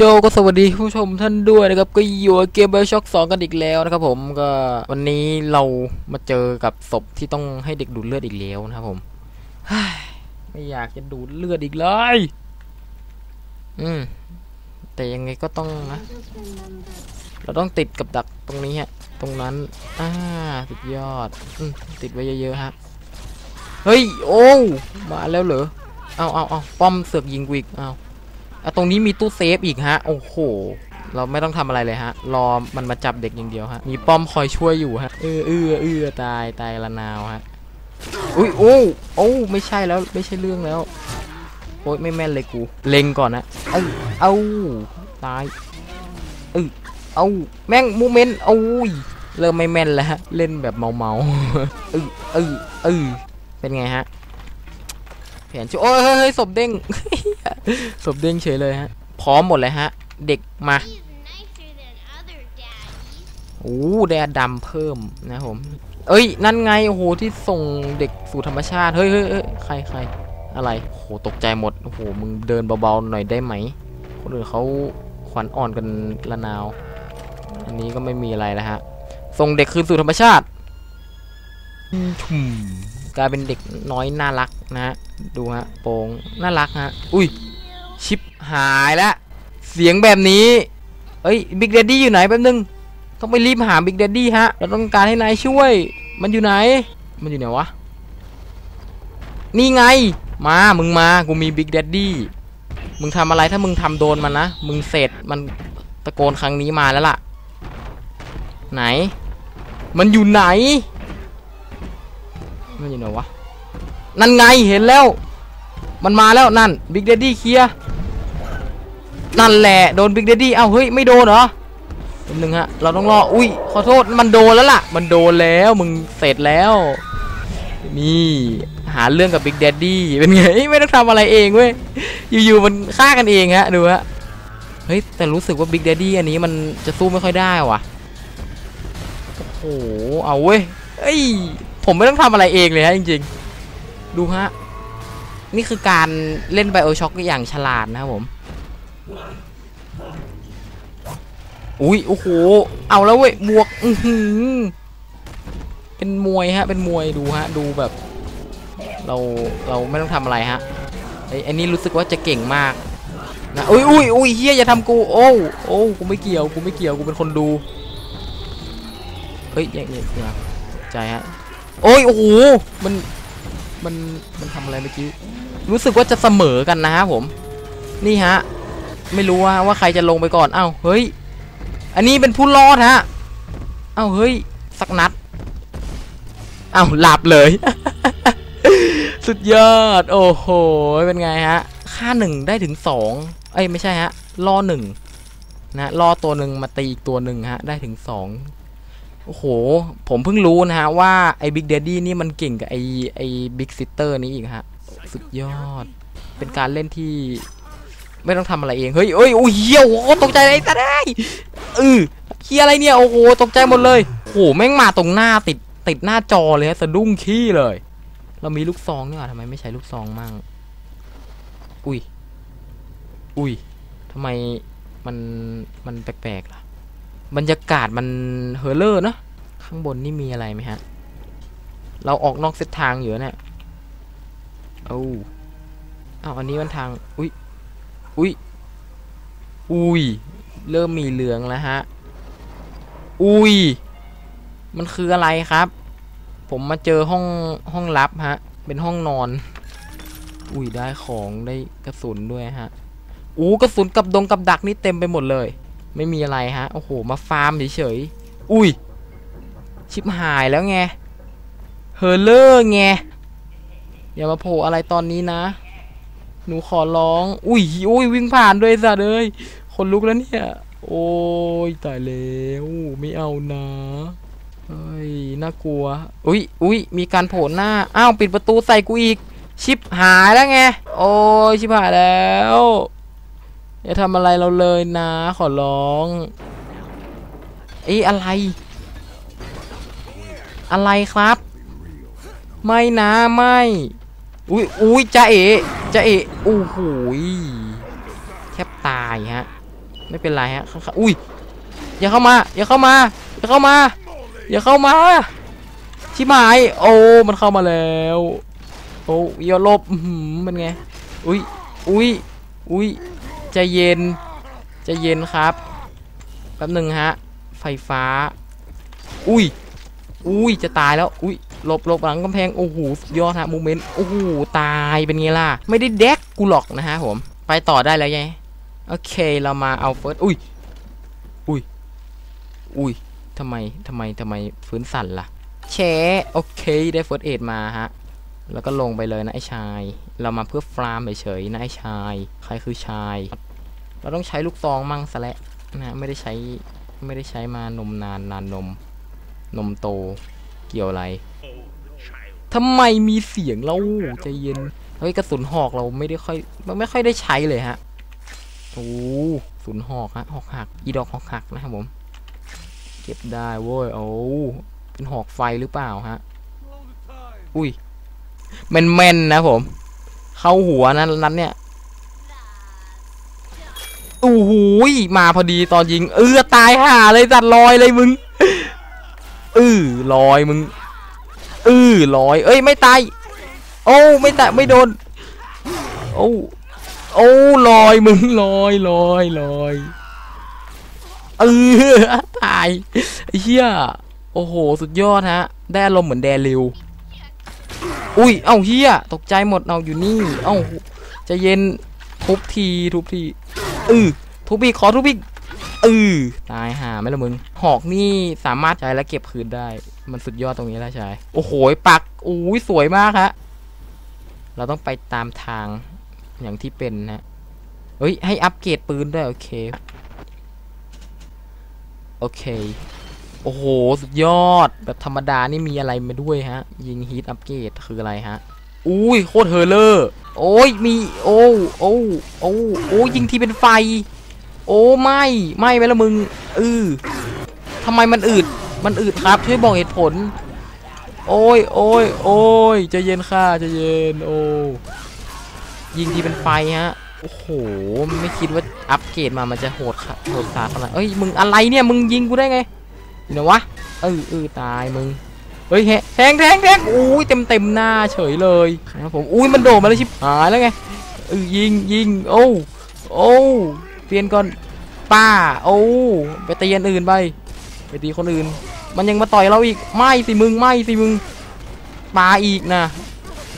โจก็สวัสดีผู้ชมท่านด้วยนะครับก็อยู่เกมเบลช็อกสองกันอีกแล้วนะครับผมก็วันนี้เรามาเจอกับศพที่ต้องให้เด็กดูดเลือดอีกแล้วนะครับผมไม่อยากจะดูดเลือดอีกเลย อืมแต่ยังไงก็ต้องนะเราต้องติดกับดักตรงนี้ฮะ ตรงนั้นอ่าสุดยอดอมติดไว้เยอะๆฮะเฮ้ยโอ้มาแล้วเหรอเอาเอาเอาป้อมเสือกยิงกูอีกเอา อะตรงนี้มีตู้เซฟอีกฮะ โอ้โห เราไม่ต้องทำอะไรเลยฮะ รอมันมาจับเด็กอย่างเดียวฮะ มีป้อมคอยช่วยอยู่ฮะ เออเออเออตายตายละนาวฮะ อุ้ยโอ้โอ้ไม่ใช่แล้วไม่ใช่เรื่องแล้ว โอ้ยไม่แม่นเลยกู เล็งก่อนนะ เอ้าเอ้าตาย เออเอาแม่งมูเมนต์เอาอุ้ยเริ่มไม่แม่นแล้วฮะ เล่นแบบเมาเมาเออเออเออเป็นไงฮะ แผนช่วยโอ้ยเฮ้ยเฮ้ยศพเด้ง ศพเด้งเฉยเลยฮะ พร้อมหมดเลยฮะ เด็กมา He's nicer than other daddies. โอ้แดดดำเพิ่มนะครับผม เอ้ย นั่นไง โอ้โห ที่ส่งเด็กสู่ธรรมชาติเฮ้ยเฮ้ยเฮ้ยใครใครอะไร โอ้โห ตกใจหมด โอ้โห มึงเดินเบาๆหน่อยได้ไหม คนอื่นเขาขวัญอ่อนกันละนาว อันนี้ก็ไม่มีอะไรแล้วฮะ ส่งเด็กคืนสู่ธรรมชาติทุ่มกลายเป็นเด็กน้อยน่ารักนะฮะ ดูฮะโปงน่ารักฮะ อุ้ย ชิปหายแล้ว เสียงแบบนี้ เอ้ยบิ๊กเดดดี้อยู่ไหนแป๊บนึง ต้องไปรีบหาบิ๊กเดดดี้ฮะ เราต้องการให้นายช่วย มันอยู่ไหน มันอยู่ไหนวะ นี่ไง มา มึงมา กูมีบิ๊กเดดดี้ มึงทำอะไรถ้ามึงทำโดนมันนะ มึงเสร็จ มันตะโกนครั้งนี้มาแล้วล่ะ ไหน มันอยู่ไหน มันอยู่ไหนวะ นั่นไงเห็นแล้ว มันมาแล้วนั่นบิ๊กเดดดี้เคลียร์นั่นแหละโดนบิ๊กเดดดี้เอ้าเฮ้ยไม่โดนเหรอแป๊บนึงฮะเราต้องรออุ้ยขอโทษมันโดนแล้วล่ะ มันโดนแล้วมึงเสร็จแล้ว นี่หาเรื่องกับบิ๊กแดดดี้เป็นไงไม่ต้องทำอะไรเองเว้ยอยู่ๆมันฆ่ากันเองฮะดูฮะเฮ้ยแต่รู้สึกว่าบิ๊กแดดดี้อันนี้มันจะสู้ไม่ค่อยได้ว่ะโอ้โหเอาเว้ยเอ้ยผมไม่ต้องทำอะไรเองเลยฮะจริงๆ ดูฮะ นี่คือการเล่นไบโอช็อคอย่างฉลาดนะครับผม อุ้ยโอ้โห เอาแล้วเว้ยบวกอือหือเป็นมวยฮะ เป็นมวยดูฮะ ดูแบบ เรา เราไม่ต้องทำอะไรฮะ ไอ้ไอ้นี่รู้สึกว่าจะเก่งมากนะอุ้ยอุ้ยอุ้ยเฮียอย่าทำกู โอ้โอ้กูไม่เกี่ยว กูไม่เกี่ยว กูเป็นคนดู เฮ้ยอย่างนี้ยใจฮะ โอ้ย โอ้โห มัน มันมันทำอะไรเมื่อกี้ รู้สึกว่าจะเสมอกันนะฮะผม นี่ฮะ ไม่รู้ว่าว่าใครจะลงไปก่อนเอ้าเฮ้ย อันนี้เป็นผู้รอดฮะ เอ้าเฮ้ย สักนัด เอ้าหลับเลย สุดยอด โอ้โห เป็นไงฮะ ค่าหนึ่งได้ถึงสองเอ้ยไม่ใช่ฮะล่อหนึ่งนะล่อตัวหนึ่งมาตีอีกตัวหนึ่งฮะ ได้ถึงสอง โอ้โห ผมเพิ่งรู้นะฮะว่าไอ้บิ๊กเดดดี้นี่มันเก่งกับไอ้ไอ้บิ๊กซิสเตอร์นี้อีกฮะ สุดยอด เป็นการเล่นที่ ไม่ต้องทำอะไรเอง เฮ้ยเอ้ยโอ้ยเหี้ยโอ้โหตกใจเลยตาได้เออเฮียอะไรเนี่ย โอ้โห ตกใจหมดเลยโอ้โห แม่งมาตรงหน้าติดติดหน้าจอเลยฮะ สะดุ้งขี้เลย เรามีลูกซองเนี่หว่าทำไมไม่ใช้ลูกซองมั่ง อุ้ย อุ้ยทำไมมันมันแปลกๆล่ะ บรรยากาศมันเฮอร์เลอร์เนอะข้างบนนี่มีอะไรไหมฮะ เราออกนอกเส้นทางอยู่เนี่ยอาเอาอันนี้มันทาง อุ้ย อุ้ย อุ้ย เริ่มมีเหลืองแล้วฮะ อุ้ย มันคืออะไรครับ ผมมาเจอห้องห้องลับฮะ เป็นห้องนอน อุ้ยได้ของได้กระสุนด้วยฮะ อู้กระสุนกับดงกับดักนี่เต็มไปหมดเลย ไม่มีอะไรฮะ โอ้โห มาฟาร์มเฉยๆ อุ้ย ชิบหายแล้วไง เฮอร์เลอร์ไง อย่ามาโผล่อะไรตอนนี้นะ หนูขอร้อง อุ้ยอุ้ยวิ่งผ่านด้วยสัตว์เอ้ยคนลุกแล้วเนี่ย โอ้ยตายแล้วไม่เอานะเฮ้ย น่ากลัว อุ้ยอุ้ยมีการโผล่หน้า อ้าว ปิดประตูใส่กูอีก ชิบหายแล้วไง โอ้ยชิบหายแล้ว อย่าทำอะไรเราเลยนะ ขอร้อง เอ้อะไร อะไรครับ ไม่นะไม่ อุ้ยอุ้ยจ้าเอ๋จ้าเอ๋โอ้โหยแทบตายฮะ ไม่เป็นไรฮะข้างๆอุ้ยอย่าเข้ามา อย่าเข้ามา อย่าเข้ามา อย่าเข้ามา ชิบหาย โอ้ มันเข้ามาแล้ว โอ้ยอย่าลบมันไง อุ้ย อุ้ย อุ้ย ใจเย็นใจเย็นครับแป๊บหนึ่งฮะ ไฟฟ้า อุ้ย อุ้ย จะตายแล้ว อุ้ยหลบหลบหลังกำแพง โอ้โหยอดฮะโมเมนต์ โอ้โห ตายเป็นไงล่ะ ไม่ได้แดกกูหรอกนะฮะผม ไปต่อได้แล้วไง โอเค เรามาเอาเฟิร์ส อุ้ย อุ้ย อุ้ยทำไมทำไมทำไมฟื้นสั่นล่ะแชโอเค ได้เฟิร์สเอดมาฮะ แล้วก็ลงไปเลยนะไอ้ชาย เรามาเพื่อฟาร์มเฉยๆนะไอ้ชาย ใครคือชาย เราต้องใช้ลูกซองมั่งซะและนะไม่ได้ใช้ไม่ได้ใช้มานมนานนานนม นมโตเกี่ยวอะไรทำไมมีเสียงเราใจเย็นเฮ้ยกระสุนหอกเราไม่ได้ค่อยไม่ไม่ค่อยได้ใช้เลยฮะโอ้กระสุนหอกฮะหอกหักอีดอกหอกหักนะครับผม เก็บได้เว้ยโอ้เป็นหอกไฟหรือเปล่าฮะอุ้ยแมนแมนๆนะผม เข้าหัวนั้นนั้นเนี่ย โอ้โหมาพอดีตอนยิง เออตายห่าเลยจัดลอยเลยมึงเออลอยมึงเออลอย เอ้ยไม่ตายโอ้ไม่ตายไม่โดนโอ้โอ้ลอยมึงลอยลอยลอยเออตายเหี้ยโอ้โหสุดยอดฮะ ได้อารมณ์เหมือนแดริวอุ้ยเอ้าเฮียตกใจหมดเอาอยู่นี่ เอ้าใจะเย็นทุบทีทุบที เออทุบอีกขอทุบอีกเออตายห่าไม่ละมึง หอกนี่สามารถใช้แล้วเก็บคืนได้ มันสุดยอดตรงนี้แล้วใช่โอ้โหปักอุ้ยสวยมากฮะเราต้องไปตามทางอย่างที่เป็นนะเฮ้ย ให้อัปเกรดปืนด้วย โอเค โอเค โอ้โห สุดยอด แบบธรรมดานี่มีอะไรมาด้วยฮะ ยิงฮีทอัปเกรดคืออะไรฮะ อุ้ย โคตรเฮอร์เลอร์ โอ้ยมีโอ้โอ้โอ้โอ้ยิงทีเป็นไฟ โอ้ไม่ไม่ไปละมึงเออทำไมมันอืดมันอืดครับช่วยบอกเหตุผล โอ้ยโอ้ยโอ้ยจะเย็นค่ะจะเย็นโอ้ยิงทีเป็นไฟฮะโอ้โหไม่คิดว่าอัปเกรดมามันจะโหดค่ะโหดสาขนาดเอ้ยมึงอะไรเนี่ยมึงยิงกูได้ไงเดี๋ยววะเออเออตายมึง เฮ้ยแทงแทงแทงอุ้ยเต็มเต็มหน้าเฉยเลยครับผมอุ้ยมันโดดมาแล้วชิบหายแล้วไงยิงยิงโอ้โอ้เปลี่ยนก่อนป้าโอ้ไปตีอันอื่นไปไปตีคนอื่น มันยังมาต่อยเราอีกไม่สิมึงไม่สิมึงปาอีกนะ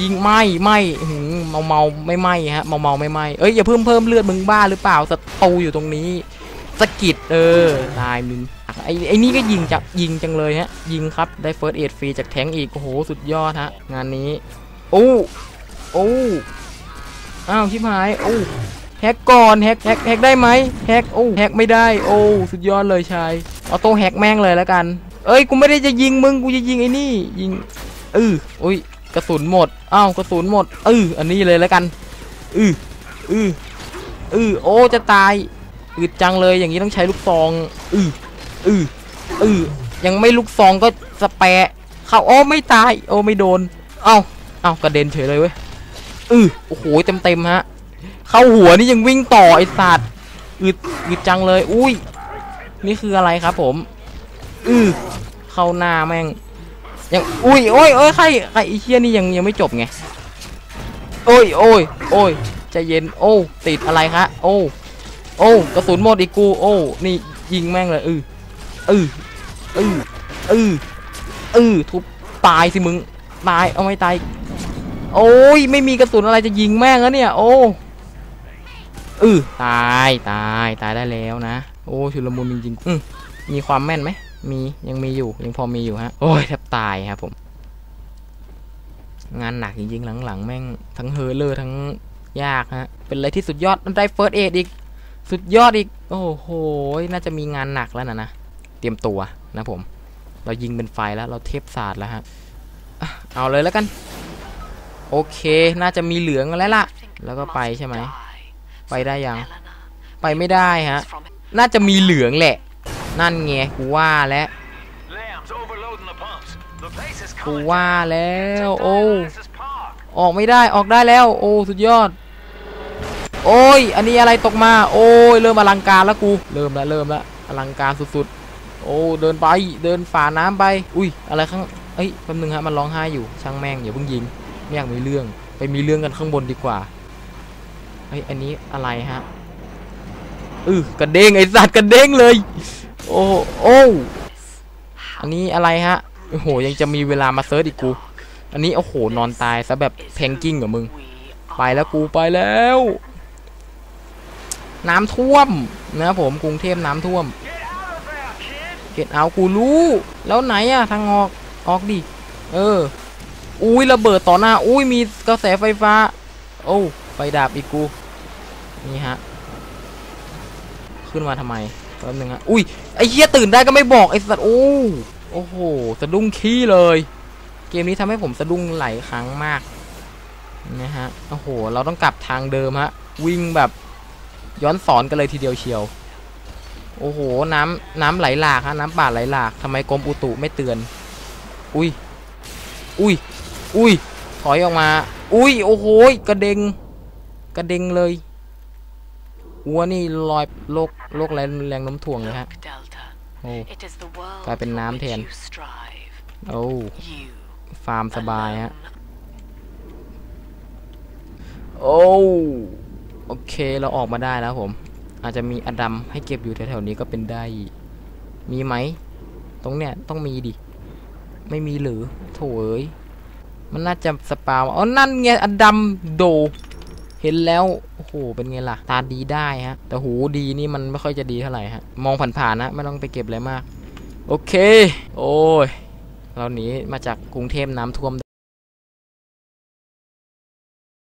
ยิงไม่ไม่หืมเมาเมาไม่ไหมฮะเมาเมาไม่ไหมเอ้ยอย่าเพิ่มเพิ่มเลือดมึงบ้าหรือเปล่าศัตรูอยู่ตรงนี้สกิดเออตายมึง ไอ้ไอ้นี่ก็ยิงจับยิงจังเลยฮะยิงครับได้เฟิร์สเอดฟรีจากแทงอีกโอ้โหสุดยอดฮะงานนี้โอ้โอ้อ้าวชิบหายโอ้แฮกก่อนแฮกแฮกแฮกได้ไหมแฮกโอ้แฮกไม่ได้โอ้สุดยอดเลยชายเอาโต้แฮกแม่งเลยแล้วกัน เอ้ยกูไม่ได้จะยิงมึงกูจะยิงไอ้นี่ยิงเอออุ้ยกระสุนหมดอ้าวกระสุนหมดเอออันนี้เลยแล้วกันเออเออเออโอ้จะตายอึดจังเลยอย่างนี้ต้องใช้ลูกซองอือ อืออือยังไม่ลูกซองก็สแปะเข้าโอ้ไม่ตาย โอ้ไม่โดน เอ้าเอ้ากระเด็นเฉยเลยเว้ยอือโอ้โหเต็มเต็มฮะ เข้าหัวนี่ยังวิ่งต่อไอ้สัตว์อึดอึดจังเลย อุ้ย นี่คืออะไรครับผมอือเข้าหน้าแม่ง ยัง อุ้ยโอ้ยโอ้ยใครใครไอ้เชี่ยนี่ยังยังไม่จบไง โอ้ยโอ้ยโอ้ยใจเย็น โอ้ ติดอะไรคะ โอ้ โอ้ กระสุนหมดอีกกู โอ้ นี่ยิงแม่งเลยเออ เออเออเออเออทุบตายสิมึงตายเอาไม่ตายโอ้ยไม่มีกระสุนอะไรจะยิงแม่งแล้วเนี่ย โอ้เออตายตายตายได้แล้วนะ โอ้ชุลมุนจริงๆอืมมีความแม่นไหมมียังมีอยู่ยังพอมีอยู่ฮะโอ้ยแทบตายครับผม งานหนักจริงๆหลังๆ แม่งทั้งเฮอร์เลอร์ทั้งยากฮะเป็นอะไรที่สุดยอดได้เฟิร์สเอดอีก สุดยอดอีก โอ้โหน่าจะมีงานหนักแล้วนะนะ ตรียมตัวนะผม เรายิงเป็นไฟแล้วเราเทปศาสตร์แล้วฮะเอาเลยแล้วกัน โอเคน่าจะมีเหลืองแล้วล่ะ แล้วก็ไปใช่ไหมไปได้ยัง ไปไม่ได้ฮะ น่าจะมีเหลืองแหละ นั่นไงกูว่าแล้วกูว่าแล้วโอ้ออกไม่ได้ออกได้แล้ว โอ้สุดยอด โอ้ย อันนี้อะไรตกมา โอ้ยเริ่มอลังการแล้วกู เริ่มแล้วเริ่มแล้วอลังการสุดๆ โอ้เดินไปเดินฝ่าน้ำไป อุ้ยอะไรข้างเอ้ยแป๊บนึงฮะมันร้องไห้อยู่ช่างแม่งอย่าเพิ่งยิงไม่อยากมีเรื่องไปมีเรื่องกันข้างบนดีกว่าเฮ้ยอันนี้อะไรฮะอือกระเด้งไอสัตว์กระเด้งเลย โอ้โอ้อันนี้อะไรฮะโอ้โหยังจะมีเวลามาเซิร์ชอีกกู อันนี้โอ้โหนอนตายซะแบบแพงกิ้งกับมึง ไปแล้วกูไปแล้ว น้ำท่วมนะผมกรุงเทพน้ำท่วม เกตเอากูรู้ แล้วไหนอะทางออกออกดิเออ อุ้ยระเบิดต่อหน้า อุ้ยมีกระแสไฟฟ้า โอ้ไฟดับอีกกู นี่ฮะ ขึ้นมาทำไมแป๊บนึงฮะ อุ้ยไอ้เหี้ยตื่นได้ก็ไม่บอกไอ้สัตว์โอ้โอ้โหสะดุ้งขี้เลย เกมนี้ทำให้ผมสะดุ้งหลายครั้งมากนะฮะโอ้โห เราต้องกลับทางเดิมฮะ วิ่งแบบย้อนสอนกันเลยทีเดียวเชียว โอ้โห น้ำน้ำไหลหลากฮะน้ำป่าไหลหลากทำไมกรมอุตุไม่เตือน อุ้ย อุ้ย อุ้ย ถอยออกมา อุ้ย โอ้โหกระเด็ง กระเด็งเลยวัวนี่ลอยโลกโลกแรงแรงโน้มถ่วงเลยฮะ Delta. โอ้ It is the world กลายเป็น for น้ำแทน which you strive. โอ้ You ฟาร์มสบายฮะ alone โอ้ โอเค เราออกมาได้แล้วผม อาจจะมีอดัมให้เก็บอยู่แถวๆนี้ก็เป็นได้ มีไหม ตรงเนี้ยต้องมีดิ ไม่มีหรือโถเอ้ย มันน่าจะสปาวอ๋อ นั่นไงอดัมโด เห็นแล้ว โอ้โห เป็นไงล่ะ ตาดีได้ฮะ แต่หูดีนี่มันไม่ค่อยจะดีเท่าไหร่ฮะ มองผ่านๆนะ ไม่ต้องไปเก็บอะไรมาก โอเค โอ้ย เราหนีมาจากกรุงเทพน้ำท่วม